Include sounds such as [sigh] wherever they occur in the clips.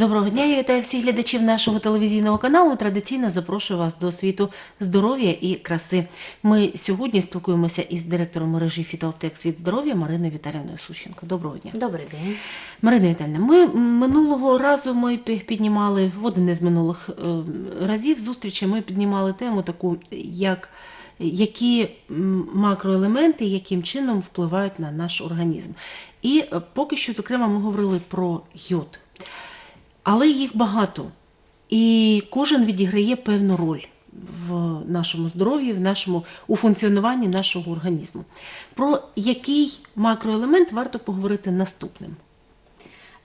Доброго дня, я вітаю всіх глядачів нашого телевізійного каналу. Традиційно запрошую вас до світу здоров'я і краси. Ми сьогодні спілкуємося із директором мережі фітоаптек Світ здоров'я Мариною Віталівною Сущенко. Доброго дня. Добрий день. Марина Віталіївна, ми минулого разу ми піднімали в один із минулих е, разів зустрічі. Ми піднімали тему таку, як які макроелементи яким чином впливають на наш організм. І е, поки що, зокрема, ми говорили про йод. Але їх багато. І кожен відіграє певну роль в нашому здоров'ї, в нашому у функціонуванні нашого організму. Про який макроелемент варто поговорити наступним?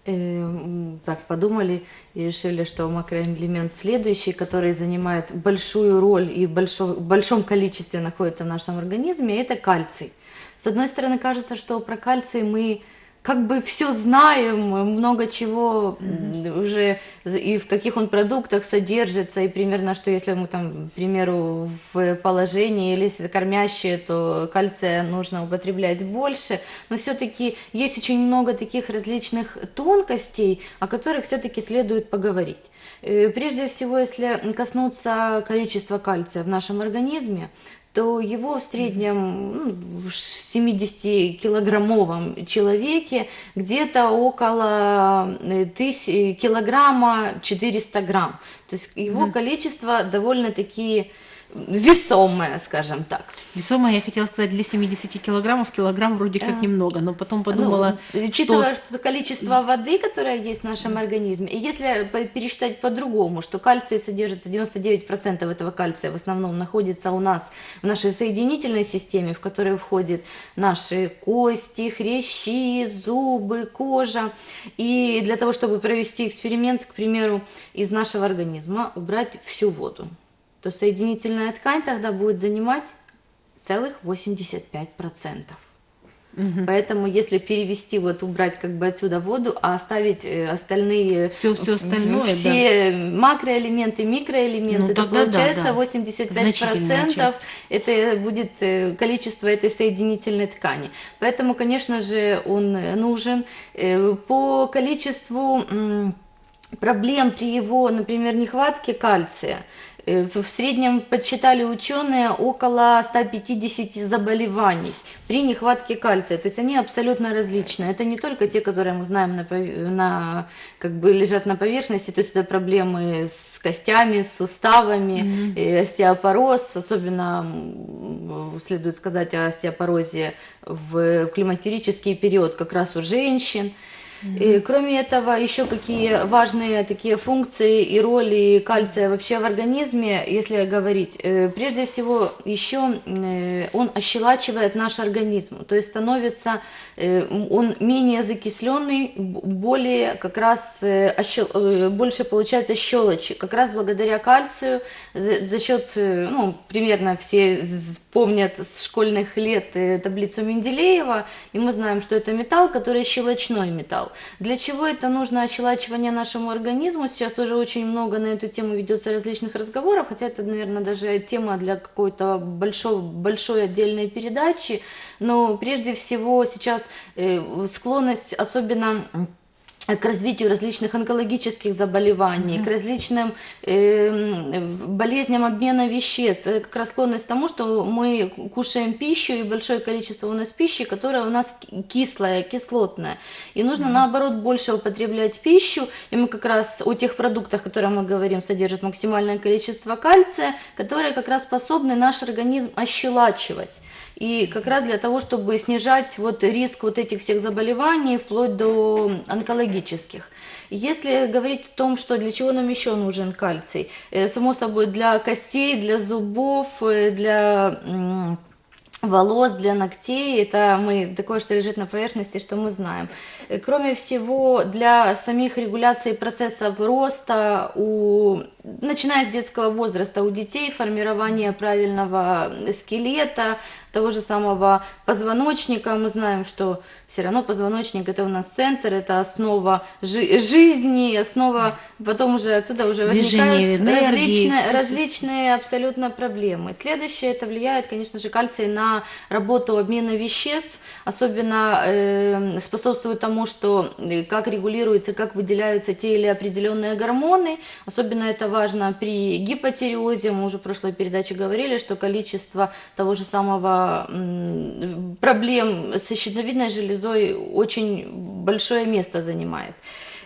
Э, м, Так, подумали и решили, что макроэлемент следующий, который занимает большую роль и в большом, в большом количестве находится в нашем организме, это кальций. С одной стороны, кажется, что про кальций мы как бы все знаем, много чего м, уже и в каких он продуктах содержится, и примерно, что если мы там, к примеру, в положении или если кормящие, то кальция нужно употреблять больше, но все-таки есть очень много таких различных тонкостей, о которых все-таки следует поговорить. Э, Прежде всего, если коснуться количества кальция в нашем организме, то его в среднем ну, в 70-килограммовом человеке где-то около э, тыс- э, килограмма 400 грамм. То есть его количество довольно-таки весомое, скажем так. Весомая, я хотела сказать, для 70 килограммов, килограмм вроде как немного, но потом подумала, Ну, учитывая что... количество воды, которое есть в нашем организме, и если пересчитать по-другому, что кальций содержится, 99% этого кальция в основном находится у нас в нашей соединительной системе, в которой входят наши кости, хрящи, зубы, кожа. И для того, чтобы провести эксперимент, к примеру, из нашего организма убрать всю воду, то соединительная ткань тогда будет занимать целых 85%. Поэтому, если перевести, вот убрать как бы отсюда воду, а оставить э, остальные Всё- всё остальное, все макроэлементы, микроэлементы, Ну, то тогда да, получается да. 85% Значительная часть. это будет э, количество этой соединительной ткани. Поэтому, конечно же, он э, нужен. Э, По количеству проблем при его, например, нехватке кальция, э, в в среднем подсчитали ученые около 150 заболеваний при нехватке кальция. То есть они абсолютно различные. Это не только те, которые мы знаем на, на- как бы лежат на поверхности, то есть это проблемы с костями, с суставами, э, остеопороз, особенно следует сказать о остеопорозе в климактерический период как раз у женщин. И, кроме этого, еще какие важные такие функции и роли кальция вообще в организме, если говорить. Э, Прежде всего, еще э, он ощелачивает наш организм, то есть становится э, он менее закисленный, более как раз больше получается щелочи, как раз благодаря кальцию, за, за счет, ну, примерно все помнят с школьных лет таблицу Менделеева, и мы знаем, что это металл, который щелочной металл. Для чего это нужно ощелачивание нашему организму? Сейчас тоже очень много на эту тему ведется различных разговоров, хотя это, наверное, даже тема для какой-то большой, большой отдельной передачи. Но прежде всего сейчас э, склонность особенно к развитию различных онкологических заболеваний, к различным э, болезням обмена веществ. Это как раз склонность к тому, что мы кушаем пищу, и большое количество у нас пищи, которая у нас ки- кислая, кислотная. И нужно, наоборот, больше употреблять пищу. И мы как раз о тех продуктах, которые мы говорим, содержат максимальное количество кальция, которые как раз способны наш организм ощелачивать. И как раз для того, чтобы снижать вот риск вот этих всех заболеваний вплоть до онкологических. Если говорить о том, что для чего нам еще нужен кальций, э, само собой для костей, для зубов, э, для волос, для ногтей, это мы такое, что лежит на поверхности, что мы знаем. Э, Кроме всего, для самих регуляций процессов роста, у, начиная с детского возраста у детей, формирование правильного скелета, того же самого позвоночника. Мы знаем, что все равно позвоночник это у нас центр, это основа жи- жизни, основа, потом уже отсюда уже Движение возникают энергии, различные, различные абсолютно проблемы. Следующее, это влияет, конечно же, кальций на работу обмена веществ, особенно э, способствует тому, что э, как регулируются, как выделяются те или определенные гормоны. Особенно это важно при гипотиреозе. Мы уже в прошлой передаче говорили, что количество того же самого проблем с щитовидной железой очень большое место занимает.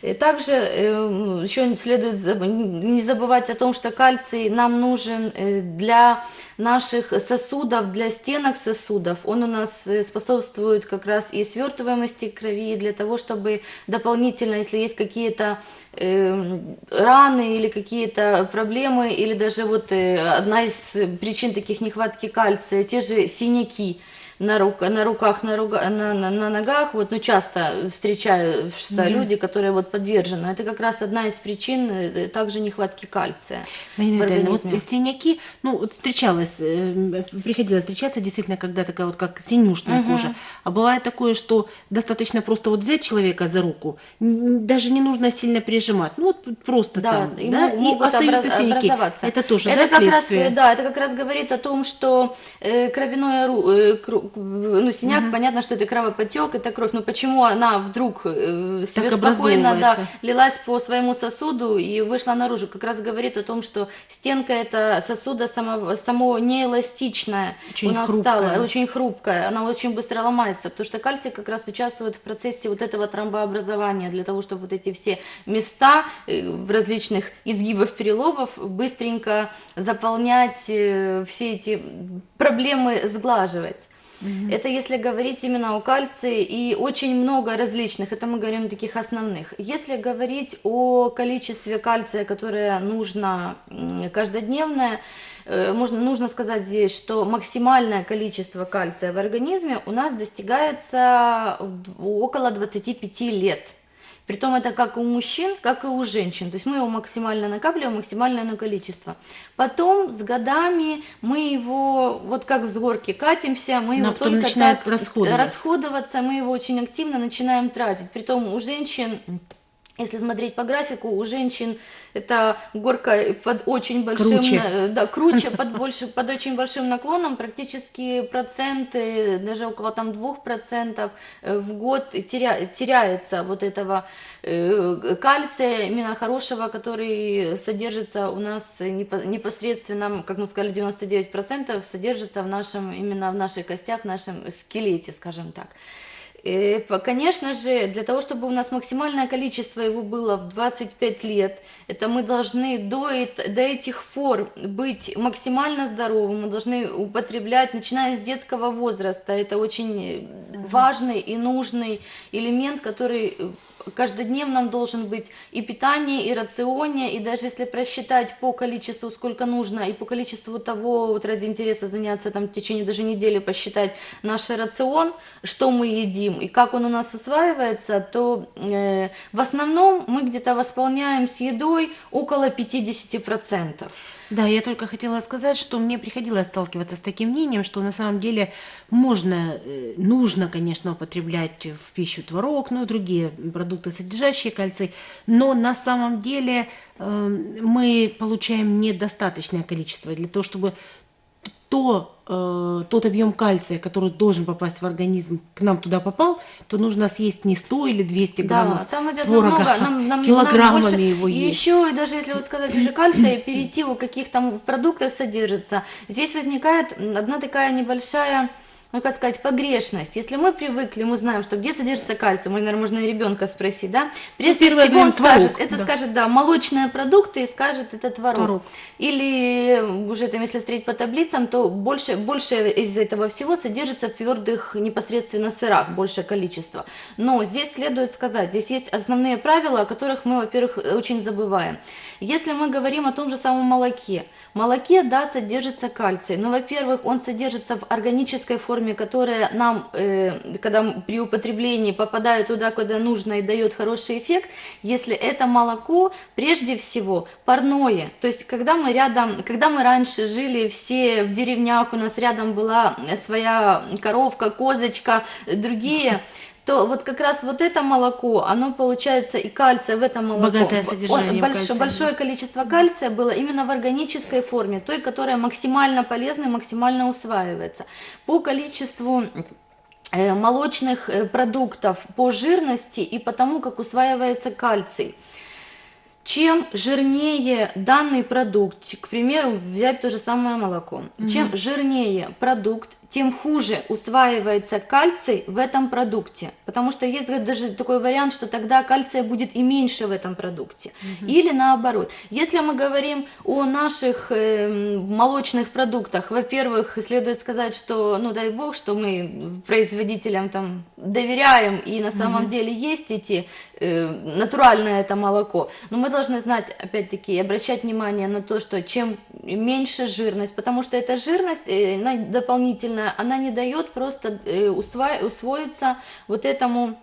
И Также э, еще следует не забывать о том, что кальций нам нужен э, для наших сосудов, для стенок сосудов. Он у нас э, способствует как раз и свертываемости крови, и для того, чтобы дополнительно, если есть какие-то э, раны или какие-то проблемы, или даже вот э, одна из причин таких нехватки кальция, те же синяки на, рук, на руках, на, руга- на, на, на ногах, вот, ну, часто встречаются люди, которые вот подвержены. Это как раз одна из причин э, также нехватки кальция. Марина Витальевна, вот синяки, ну, вот встречалась, э, приходилось встречаться действительно, когда такая вот как синюшная кожа. А бывает такое, что достаточно просто вот взять человека за руку, даже не нужно сильно прижимать, ну, вот просто Да, там, и да, и остаются образ- синяки. образоваться. Это тоже, это да, как раз, следствие? э, да, это как раз говорит о том, что э, кровяное, э, ну, синяк, понятно, что это кровопотек, это кровь, но почему она вдруг э, себе спокойно да, лилась по своему сосуду и вышла наружу, как раз говорит о том, что стенка это сосуда само, само неэластичная, Очень у нас хрупкая. стала очень хрупкая, она очень быстро ломается, потому что кальций как раз участвует в процессе вот этого тромбообразования, для того, чтобы вот эти все места э, в различных изгибах переломов быстренько заполнять, э, все эти проблемы сглаживать. Это если говорить именно о кальции и очень много различных, это мы говорим таких основных. Если говорить о количестве кальция, которое нужно каждодневное, э, можно, нужно сказать здесь, что максимальное количество кальция в организме у нас достигается около 25 лет. Притом это как у мужчин, как и у женщин. То есть мы его максимально накапливаем, максимальное оно количество. Потом с годами мы его, вот как с горки катимся, мы Но его потом только так расходовать. расходоваться, мы его очень активно начинаем тратить. Притом у женщин если смотреть по графику, у женщин это горка под очень большим, Круче. э, да, круче, [laughs] под, больше, под очень большим наклоном, практически проценты, даже около там 2% э, в год теря, теряется вот этого э, кальция, именно хорошего, который содержится у нас непо- непосредственно, как мы сказали, 99% содержится в нашем, именно в наших костях, в нашем скелете, скажем так. Э, по- Конечно же, для того, чтобы у нас максимальное количество его было в 25 лет, это мы должны до, до этих пор быть максимально здоровым, мы должны употреблять, начиная с детского возраста. Это очень э, важный и нужный элемент, который э, каждодневно должен быть и питание, и рационе, и даже если просчитать по количеству, сколько нужно, и по количеству того, вот ради интереса заняться там в течение даже недели, посчитать наш рацион, что мы едим и как он у нас усваивается, то э, в основном мы где-то восполняем с едой около 50%. Да, я только хотела сказать, что мне приходилось сталкиваться с таким мнением, что на самом деле можно, э, нужно, конечно, употреблять в пищу творог, ну и другие продукты, содержащие кальций, но на самом деле э, мы получаем недостаточное количество для того, чтобы то, э, тот объем кальция, который должен попасть в организм, к нам туда попал, то нужно съесть не 100 или 200 граммов Да, там идет творога, намного, а нам, нам, килограммами нам больше, его есть. еще, и даже если вот сказать уже кальция, [clears throat] перейти, каких там продуктах содержится, здесь возникает одна такая небольшая ну, как сказать, погрешность. Если мы привыкли, мы знаем, что где содержится кальций, мы, наверное, можно и ребенка спросить, да? Прежде первое всего он творог, скажет, это да. скажет, да, молочные продукты, и скажет, это творог. Творог. Или уже там, если смотреть по таблицам, то больше, больше из этого всего содержится в твердых непосредственно сырах, большее количество. Но здесь следует сказать, здесь есть основные правила, о которых мы, во-первых, очень забываем. Если мы говорим о том же самом молоке, в молоке, да, содержится кальций, но, во-первых, он содержится в органической форме которая нам, э, когда при употреблении попадает туда, куда нужно и дает хороший эффект, если это молоко прежде всего парное. То есть, когда мы рядом, когда мы раньше жили все в деревнях, у нас рядом была своя коровка, козочка, другие, то вот как раз вот это молоко, оно получается и кальция в этом молоко. Богатое Он- содержание в больш- кальция, большое количество кальция было именно в органической форме, той, которая максимально полезна и максимально усваивается. По количеству э, молочных э, продуктов, по жирности и по тому, как усваивается кальций. Чем жирнее данный продукт, к примеру, взять то же самое молоко, чем жирнее продукт, тем хуже усваивается кальций в этом продукте. Потому что есть даже такой вариант, что тогда кальция будет и меньше в этом продукте. Или наоборот. Если мы говорим о наших э, молочных продуктах, во-первых, следует сказать, что, ну дай бог, что мы производителям там доверяем, и на самом деле есть эти э, натуральное это молоко. Но мы должны знать, опять-таки, обращать внимание на то, что чем меньше жирность, потому что эта жирность э, дополнительная, она не дает просто э, усвоиться вот этому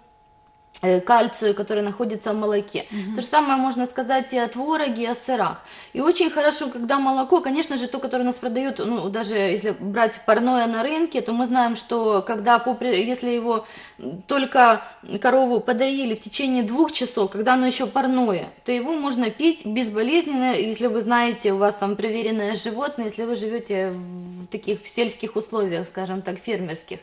кальцию, который находится в молоке. То же самое можно сказать и о твороге, и о сырах. И очень хорошо, когда молоко, конечно же, то, которое у нас продают, ну, даже если брать парное на рынке, то мы знаем, что когда, если его только корову подоили в течение двух часов, когда оно еще парное, то его можно пить безболезненно, если вы знаете, у вас там проверенное животное, если вы живете в таких в сельских условиях, скажем так, фермерских.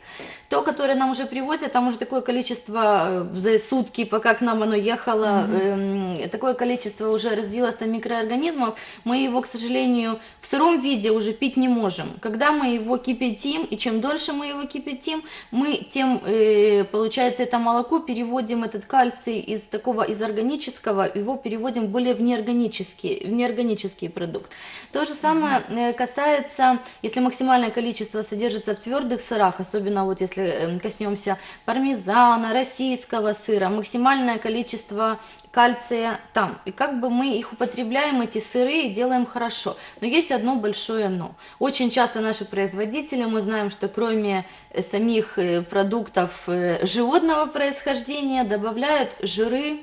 То, которое нам уже привозят, там уже такое количество э, за сутки, пока к нам оно ехало, эм, такое количество уже развилось там микроорганизмов, мы его, к сожалению, в сыром виде уже пить не можем. Когда мы его кипятим, и чем дольше мы его кипятим, мы тем, э, получается, это молоко переводим этот кальций из такого, из органического, его переводим более в неорганический, в неорганический продукт. То же самое э, касается, если максимальное количество содержится в твердых сырах, особенно вот если э, коснемся пармезана, российского сыра, максимальное количество кальция там. И как бы мы их употребляем, эти сыры, и делаем хорошо. Но есть одно большое но. Очень часто наши производители, мы знаем, что кроме э, самих э, продуктов э, животного происхождения, добавляют жиры,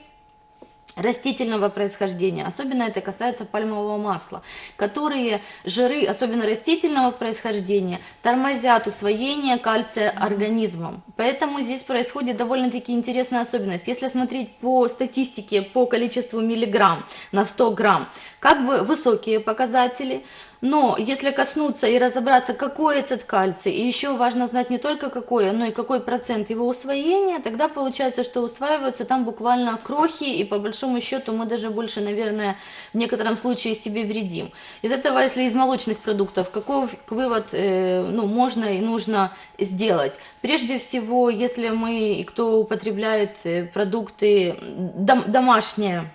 растительного происхождения, особенно это касается пальмового масла, которые жиры, особенно растительного происхождения, тормозят усвоение кальция организмом. Поэтому здесь происходит довольно-таки интересная особенность. Если смотреть по статистике по количеству миллиграмм на 100 грамм, как бы высокие показатели, но если коснуться и разобраться, какой этот кальций, и еще важно знать не только какой, но и какой процент его усвоения, тогда получается, что усваиваются там буквально крохи, и по большому счету мы даже больше, наверное, в некотором случае себе вредим. Из этого, если из молочных продуктов, какой вывод э, ну, можно и нужно сделать? Прежде всего, если мы, и кто употребляет э, продукты дом- домашние,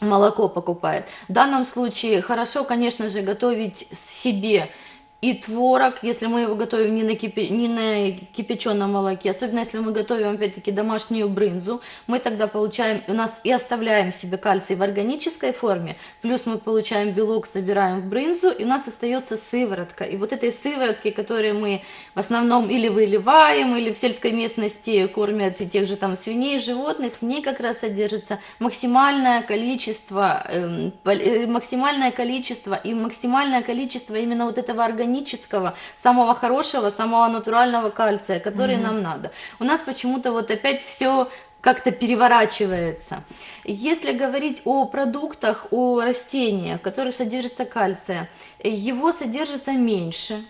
молоко покупает. В данном случае хорошо, конечно же, готовить себе и творог, если мы его готовим не на, кипи- не на кипяченом молоке, особенно если мы готовим, опять-таки, домашнюю брынзу, мы тогда получаем, у нас и оставляем себе кальций в органической форме, плюс мы получаем белок, собираем в брынзу, и у нас остается сыворотка. И вот этой сыворотки, которые мы в основном или выливаем, или в сельской местности кормят и тех же там свиней, животных, в ней как раз содержится максимальное количество, эм, э, максимальное количество и максимальное количество именно вот этого органического, самого хорошего, самого натурального кальция, который нам надо. У нас почему-то вот опять все как-то переворачивается. Если говорить о продуктах, о растениях, в которых содержится кальция, его содержится меньше,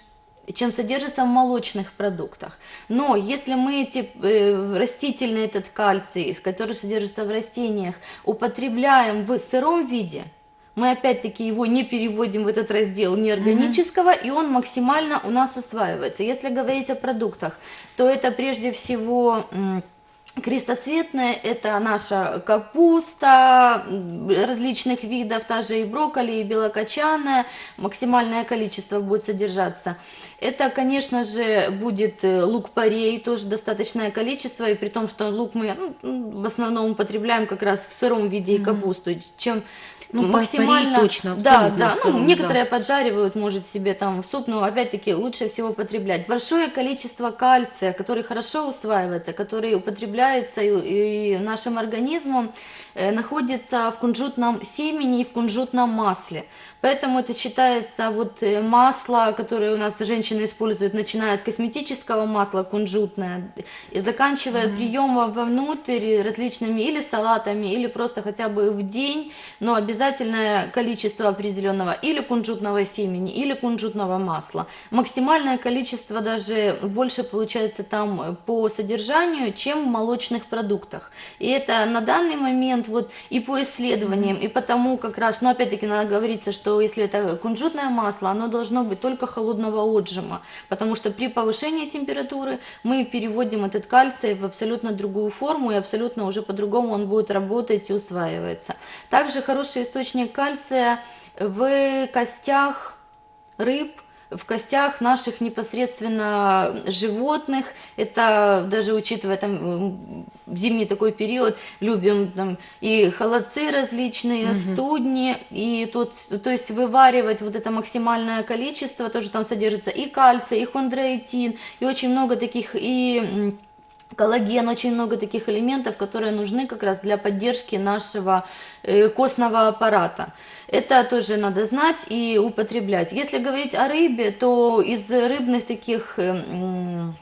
чем содержится в молочных продуктах. Но если мы эти э, растительный этот кальций, который содержится в растениях, употребляем в сыром виде, мы опять-таки его не переводим в этот раздел неорганического, и он максимально у нас усваивается. Если говорить о продуктах, то это прежде всего Крестоцветная – это наша капуста различных видов, та же и брокколи, и белокочанная, максимальное количество будет содержаться. Это, конечно же, будет э, лук-порей, тоже достаточное количество, и при том, что лук мы ну, в основном употребляем как раз в сыром виде и капусту. Чем Ну, максимально... точно, да, да. ну, да. некоторые поджаривают, может, себе там в суп, но опять-таки лучше всего потреблять. Большое количество кальция, который хорошо усваивается, который употребляется и, и нашим организмом, э, находится в кунжутном семени и в кунжутном масле. Поэтому это считается вот э, масло, которое у нас женщины используют, начиная от косметического масла кунжутное, и заканчивая приемом вовнутрь различными или салатами, или просто хотя бы в день, но обязательное количество определенного или кунжутного семени, или кунжутного масла. Максимальное количество даже больше получается там по содержанию, чем в молочных продуктах. И это на данный момент вот и по исследованиям, и потому как раз, но опять-таки надо говориться, что если это кунжутное масло, оно должно быть только холодного отжима, потому что при повышении температуры мы переводим этот кальций в абсолютно другую форму, и абсолютно уже по-другому он будет работать и усваивается. Также хороший источник кальция в костях рыб, в костях наших непосредственно животных. Это даже учитывая там зимний такой период, любим там и холодцы различные, студни, и тут, то есть вываривать вот это максимальное количество, тоже там содержится и кальций, и хондроитин, и очень много таких и коллаген, очень много таких элементов, которые нужны как раз для поддержки нашего э, костного аппарата. Это тоже надо знать и употреблять. Если говорить о рыбе, то из рыбных таких э, м,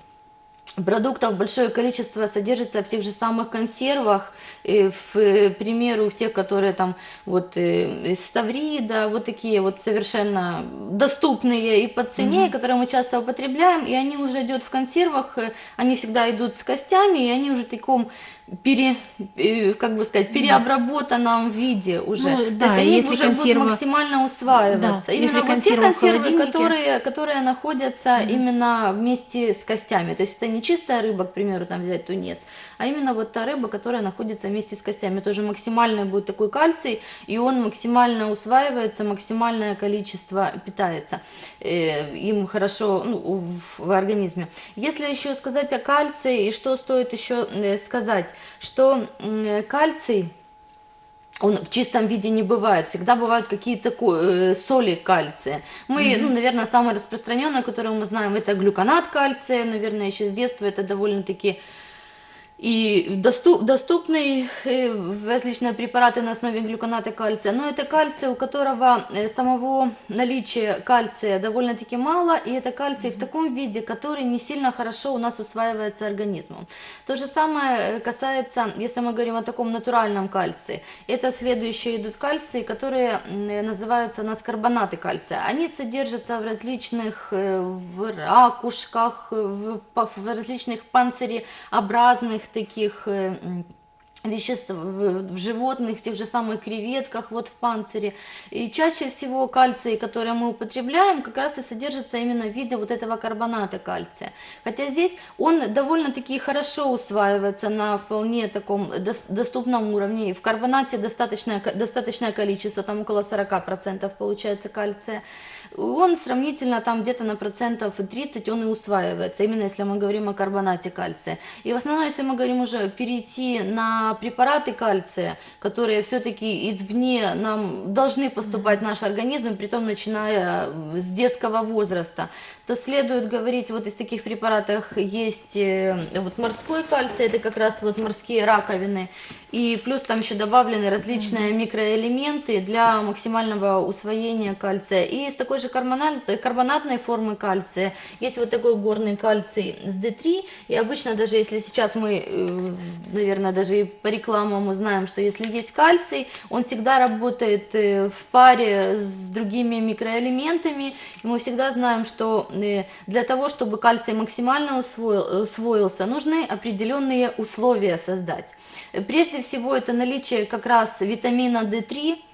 продуктов большое количество содержится в тех же самых консервах, э, в, э, к примеру, в тех, которые там вот э, из ставрида, вот такие вот совершенно доступные и по цене, которые мы часто употребляем, и они уже идут в консервах, они всегда идут с костями, и они уже в таком пере, как бы сказать, переобработанном виде уже. Ну, То да, есть они если уже консерва- будут максимально усваиваться. Да, Именно вот те консервы, которые, которые находятся именно вместе с костями. То есть это не чистая рыба, к примеру, там взять тунец, а именно вот та рыба, которая находится вместе с костями. Тоже максимальный будет такой кальций, и он максимально усваивается, максимальное количество питается э, им хорошо ну, в, в организме. Если еще сказать о кальции, и что стоит еще э, сказать, что кальций он в чистом виде не бывает. Всегда бывают какие-то э, соли кальция. Мы, ну, наверное, самое распространенное, которое мы знаем, это глюконат кальция. Наверное, еще с детства это довольно-таки и доступ, доступны различные препараты на основе глюконата кальция, но это кальций, у которого самого наличия кальция довольно-таки мало, и это кальций в таком виде, который не сильно хорошо у нас усваивается организмом. То же самое касается, если мы говорим о таком натуральном кальции, это следующие идут кальции, которые называются у нас карбонаты кальция. Они содержатся в различных в ракушках, в, в различных панциреобразных таких э, веществ в, животных, в тех же самых креветках, вот в панцире. И чаще всего кальций, который мы употребляем, как раз и содержится именно в виде вот этого карбоната кальция. Хотя здесь он довольно-таки хорошо усваивается на вполне таком дос- доступном уровне. В карбонате достаточное, достаточное количество, там около 40% получается кальция. Он сравнительно там где-то на процентов 30 он и усваивается, именно если мы говорим о карбонате кальция. И в основном, если мы говорим уже перейти на препараты кальция, которые все-таки извне нам должны поступать в наш организм, притом начиная э, с детского возраста, то следует говорить, вот из таких препаратов есть э, вот морской кальций, это как раз вот морские раковины, и плюс там еще добавлены различные микроэлементы для максимального усвоения кальция. И из такой же карбонат- карбонатной формы кальция есть вот такой горный кальций с D3. И обычно даже если сейчас мы, э, наверное, даже и по рекламам мы знаем, что если есть кальций, он всегда работает э, в паре с другими микроэлементами. И мы всегда знаем, что э, для того, чтобы кальций максимально усвоил- усвоился, нужны определенные условия создать. Прежде всего, это наличие как раз витамина D3, Э,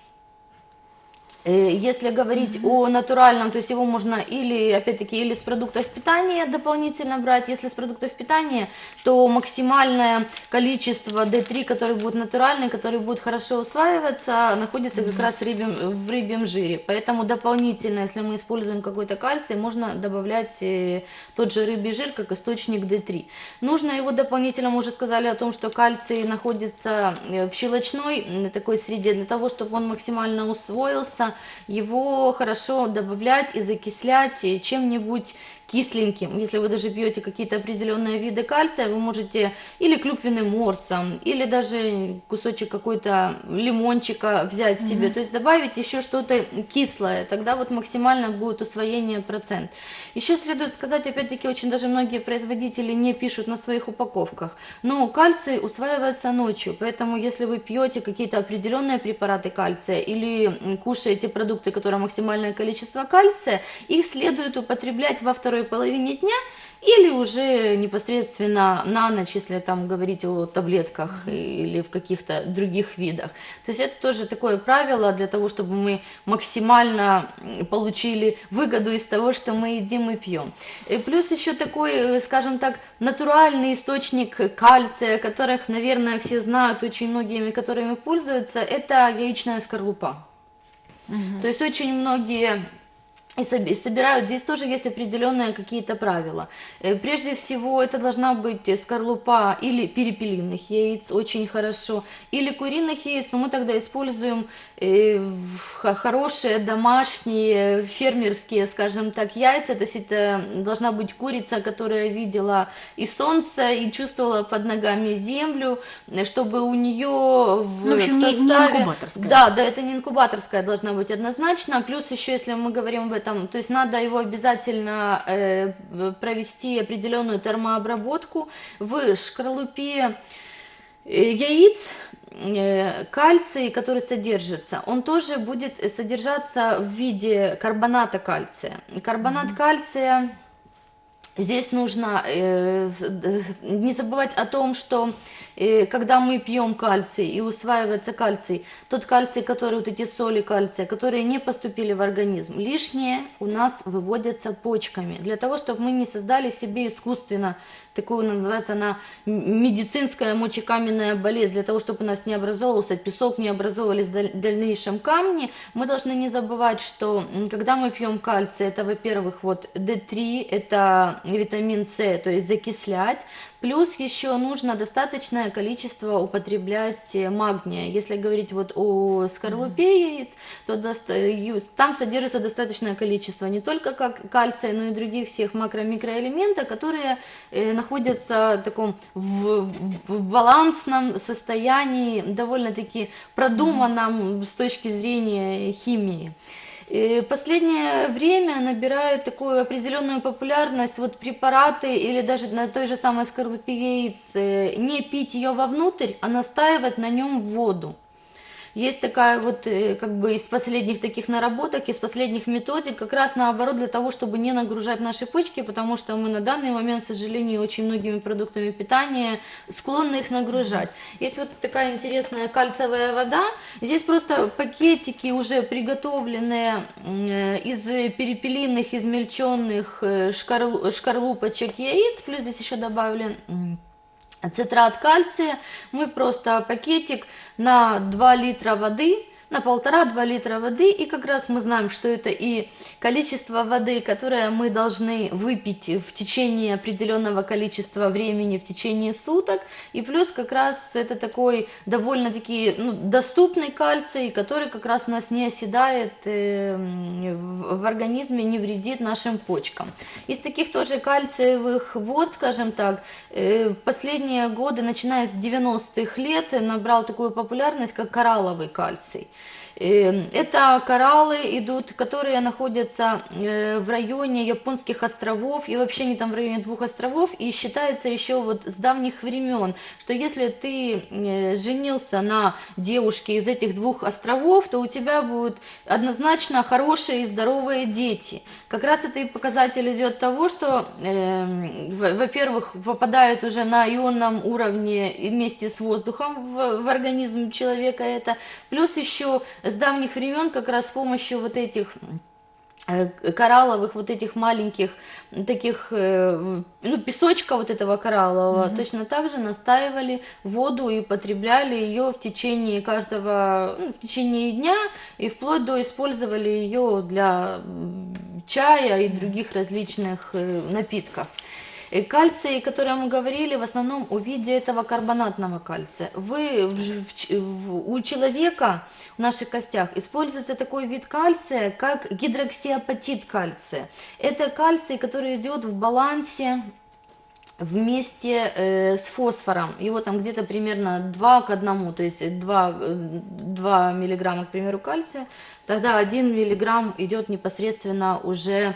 Если говорить о натуральном, то есть его можно или, опять-таки, или с продуктов питания дополнительно брать. Если с продуктов питания, то максимальное количество D3, который будет натуральный, который будет хорошо усваиваться, находится как раз в рыбьем, в рыбьем жире. Поэтому дополнительно, если мы используем какой-то кальций, можно добавлять э, тот же рыбий жир как источник D3. Нужно его дополнительно, мы уже сказали о том, что кальций находится э, в щелочной такой среде, для того, чтобы он максимально усвоился, его хорошо добавлять и закислять чем-нибудь кисленьким. Если вы даже пьете какие-то определенные виды кальция, вы можете или клюквенным морсом, или даже кусочек какой-то лимончика взять себе, то есть добавить еще что-то кислое, тогда вот максимально будет усвоение процент. Еще следует сказать, опять-таки, очень даже многие производители не пишут на своих упаковках, но кальций усваивается ночью, поэтому если вы пьете какие-то определенные препараты кальция или кушаете продукты, которые максимальное количество кальция, их следует употреблять во второй половине дня или уже непосредственно на ночь, если там говорить о таблетках или в каких-то других видах. То есть это тоже такое правило для того, чтобы мы максимально получили выгоду из того, что мы едим и пьем. И плюс еще такой, э, скажем так, натуральный источник кальция, которых, наверное, все знают, очень многими которыми пользуются, это яичная скорлупа. То есть очень многие и соб- и собирают. Здесь тоже есть определенные какие-то правила. Э, Прежде всего, это должна быть э, скорлупа или перепелиных яиц, очень хорошо, или куриных яиц, но мы тогда используем э, хорошие домашние фермерские, скажем так, яйца. То есть это должна быть курица, которая видела и солнце, и чувствовала под ногами землю, э, чтобы у нее в, Ну, в общем, в не- не составе... инкубаторская. Да, да, это не инкубаторская должна быть однозначно. Плюс еще, если мы говорим об этом, то есть надо его обязательно э, провести определенную термообработку в шкарлупе э, яиц. э, Кальций, который содержится, он тоже будет содержаться в виде карбоната кальция. Карбонат кальция Здесь нужно э, д- не забывать о том, что э, когда мы пьем кальций и усваивается кальций, тот кальций, который вот эти соли кальция, которые не поступили в организм, лишние у нас выводятся почками, для того, чтобы мы не создали себе искусственно такую, называется она медицинская мочекаменная болезнь, для того, чтобы у нас не образовывался песок, не образовывались в дальнейшем камни, мы должны не забывать, что когда мы пьем кальций, это, во-первых, вот D3, это витамин С, то есть закислять, Плюс еще нужно достаточное количество употреблять э, магния. Если говорить вот о скорлупе яиц, то там содержится достаточное количество не только как кальция, но и других всех макро-микроэлементов, которые э, находятся в таком в, в балансном состоянии, довольно-таки продуманном с точки зрения химии. Последнее время набирают такую определенную популярность вот препараты или даже на той же самой скорлупе яиц э, не пить ее вовнутрь, а настаивать на нем воду. Есть такая вот, э, как бы из последних таких наработок, из последних методик, как раз наоборот для того, чтобы не нагружать наши почки, потому что мы на данный момент, к сожалению, очень многими продуктами питания склонны их нагружать. Есть вот такая интересная кальциевая вода. Здесь просто пакетики уже приготовленные э, из перепелиных, измельченных э, шкарлу- шкарлупочек яиц, плюс здесь еще добавлен цитрат кальция, мы просто пакетик на 2 литра воды, на полтора-два литра воды, и как раз мы знаем, что это и количество воды, которое мы должны выпить в течение определенного количества времени, в течение суток, и плюс как раз это такой довольно-таки ну, доступный кальций, который как раз у нас не оседает э, в организме, не вредит нашим почкам. Из таких тоже кальциевых вод, скажем так, э, последние годы, начиная с 90-х лет, набрал такую популярность, как коралловый кальций. Э, Это кораллы идут, которые находятся э, в районе японских островов, и вообще они там в районе двух островов, и считается еще вот с давних времен, что если ты э, женился на девушке из этих двух островов, то у тебя будут однозначно хорошие и здоровые дети. Как раз это и показатель идет того, что, э, во- во-первых, попадают уже на ионном уровне вместе с воздухом в, в организм человека это, плюс еще с давних времен как раз с помощью вот этих э, коралловых вот этих маленьких таких э, ну песочка вот этого кораллового точно так же настаивали воду и потребляли ее в течение каждого ну, в течение дня и вплоть до использовали ее для чая и других различных э, напитков. Э, Кальций, о котором мы говорили, в основном о виде этого карбонатного кальция. Вы, в в у человека в наших костях используется такой вид кальция, как гидроксиапатит кальция. Это кальций, который идет в балансе вместе э, с фосфором. Его там где-то примерно 2 к 1, то есть 2, 2 миллиграмма, к примеру, кальция, тогда 1 миллиграмм идет непосредственно уже э,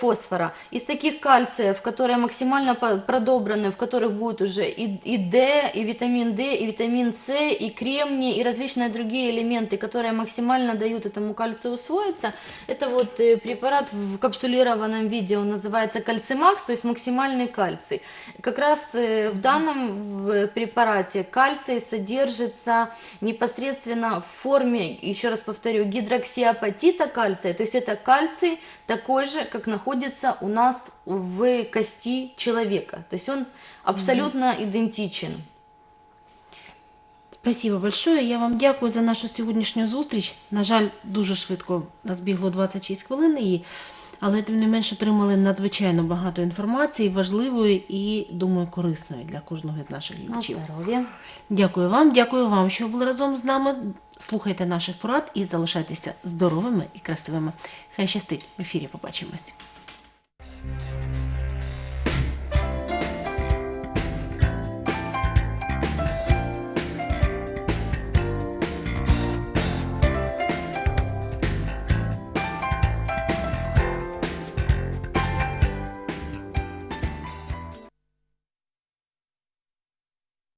фосфора. Из таких кальциев, которые максимально продобраны, в которых будет уже и, и D, и витамин D, и витамин С, и кремний, и различные другие элементы, которые максимально дают этому кальцию усвоиться, это вот э, препарат в капсулированном виде, он называется кальцимакс, то есть максимальный кальций. Как раз э, в данном препарате кальций содержится непосредственно в форме, еще раз повторю, гидроксиапатита кальция, то есть это кальций такой же, как находится у нас в кости человека, то есть он абсолютно идентичен. Спасибо большое. Я вам дякую за нашу сьогоднішню зустріч. На жаль, дуже швидко нас бігло 26 хвилин, і... але тим не менш отримали надзвичайно багато інформації, важливої і, думаю, корисної для кожного з наших На глядачів. Дякую вам, дякую вам, що були разом з нами. Слухайте наших порад і залишайтеся здоровими і красивими. Хай щастить в ефірі. Побачимось.